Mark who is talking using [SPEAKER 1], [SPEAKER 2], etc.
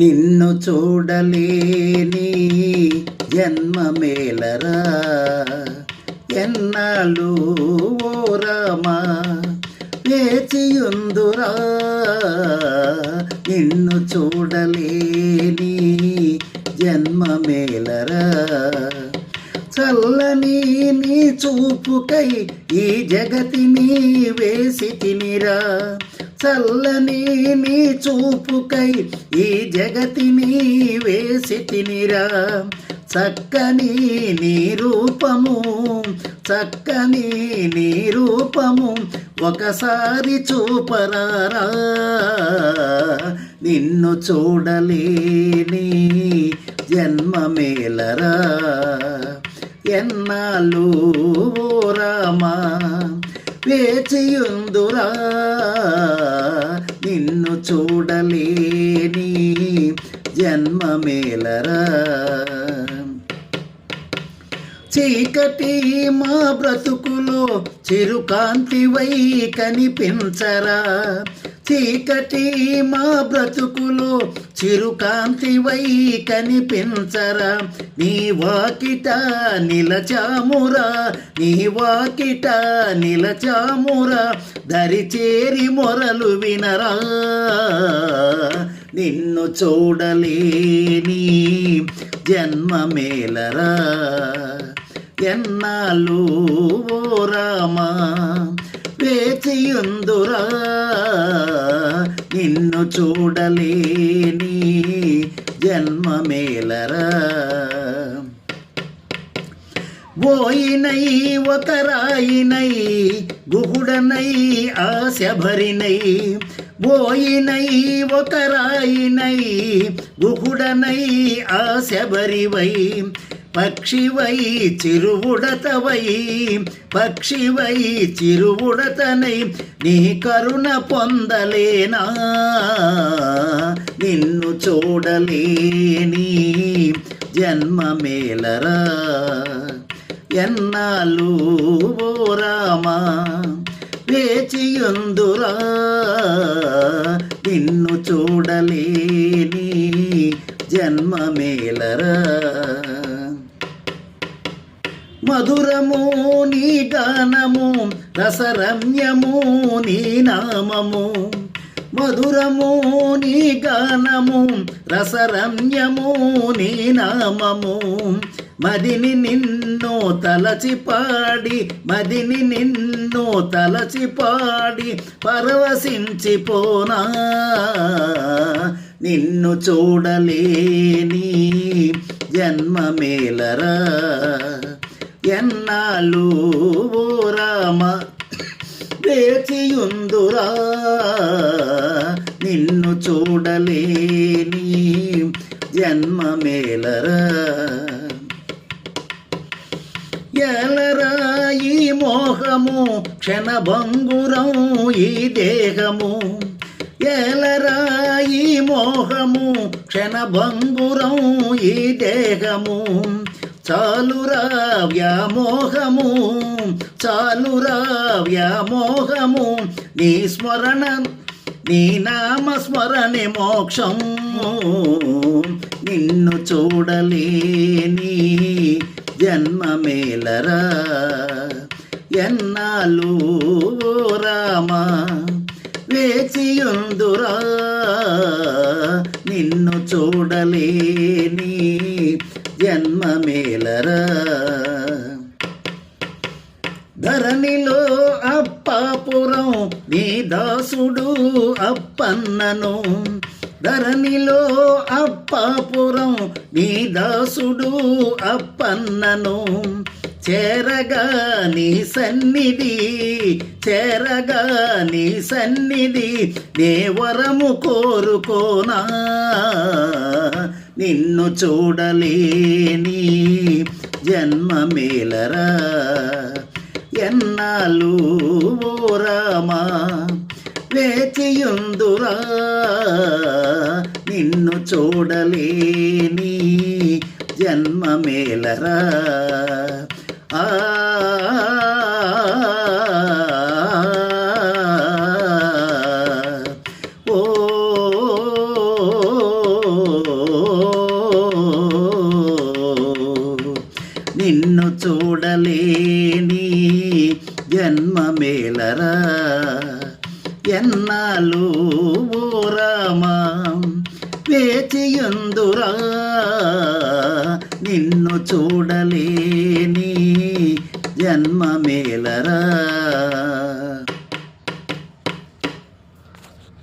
[SPEAKER 1] నిన్ను చూడలేని జన్మ మేలరా ఎన్నాళ్ళు ఓ రామా వేచియుందురా. నిన్ను చూడలేని జన్మ మేలరా చల్లని నీ చూపుకై ఈ జగతిని వేసి తినిరా. చల్లని నీ చూపుకై ఈ జగతిని వేసి తినిరా చక్కని నీ రూపము చక్కని నీ రూపము ఒకసారి చూపరారా. నిన్ను చూడలేని జన్మ మేలరా ఎన్నాళ్ళు ఓ రామా వేచియుందురా నిన్ను చూడలేని జన్మమేలరా. చీకటి మా బ్రతుకులో చిరుకాంతివై కనిపించరా. చీకటి మా బ్రతుకులో చిరుకాంతివై కనిపించరా. నీ వాకిట నిలచామురా నీ వాకిట నిలచామురా. దరిచేరి మొరలు వినరా. నిన్ను చూడలేని జన్మ మేలరా. ఎన్నాళ్ళు ఓ రామా వేచియుందురా నిన్ను చూడలేని జన్మమేలరా. ఓయినై బోయినై ఒక రాయినై గుహుడనై ఆశ భరినై బోయినై ఒక రాయినై గుహుడనై ఆశ భరివై పక్షివై చిరువుడతవై పక్షివై చిరువుడతనై నీ కరుణ పొందలేనా? నిన్ను చూడలేని జన్మ మేలరా ఎన్నాళ్ళు ఓ రామా వేచియుందురా నిన్ను చూడలేని జన్మ మేలరా మధురము నీ గానము రసరమ్యము నీ నామము. మధురము నీ గానము రసరమ్యము నీ నామము. మదిని నిన్ను తలచి పాడి మదిని నిన్ను తలచి పాడి పరవశించిపోనా నిన్ను చూడలేని జన్మమేలరా? ఎన్నాళ్ళు? ఓ రామ వేచియుందురా? నిన్ను చూడలేని జన్మ మేలరా ఎలరా ఈ మోహము క్షణభంగురం ఈ దేహము? ఎలరా ఈ మోహము క్షణభంగురం ఈ దేహము? చాలురా వ్యామోహము చాలురా వ్యామోహము నీ స్మరణ నీ నామస్మరణే మోక్షం. నిన్ను చూడలేని జన్మ మేలరా ఎన్నాళ్ళు ఓ వేచియుందురా. నిన్ను చూడలేని జన్మ మేలరా ధరణిలో అప్పాపురం నీ దాసుడు అప్పన్నను. ధరణిలో అప్పాపురం నీ దాసుడు అప్పన్నను. చేరగా నీ సన్నిధి చేరగా నీ సన్నిధి నే వరము కోరుకోనా. నిన్ను చూడలేని జన్మ మేలరా ఎన్నాళ్ళు ఓ రామా వేచియుందురా. నిన్ను చూడలేని జన్మ మేలరా ఆ నీ జన్మమేలరా. ఎన్నాలు ఓ రామా వేచియుందురా. నిన్ను చూడలేని జన్మ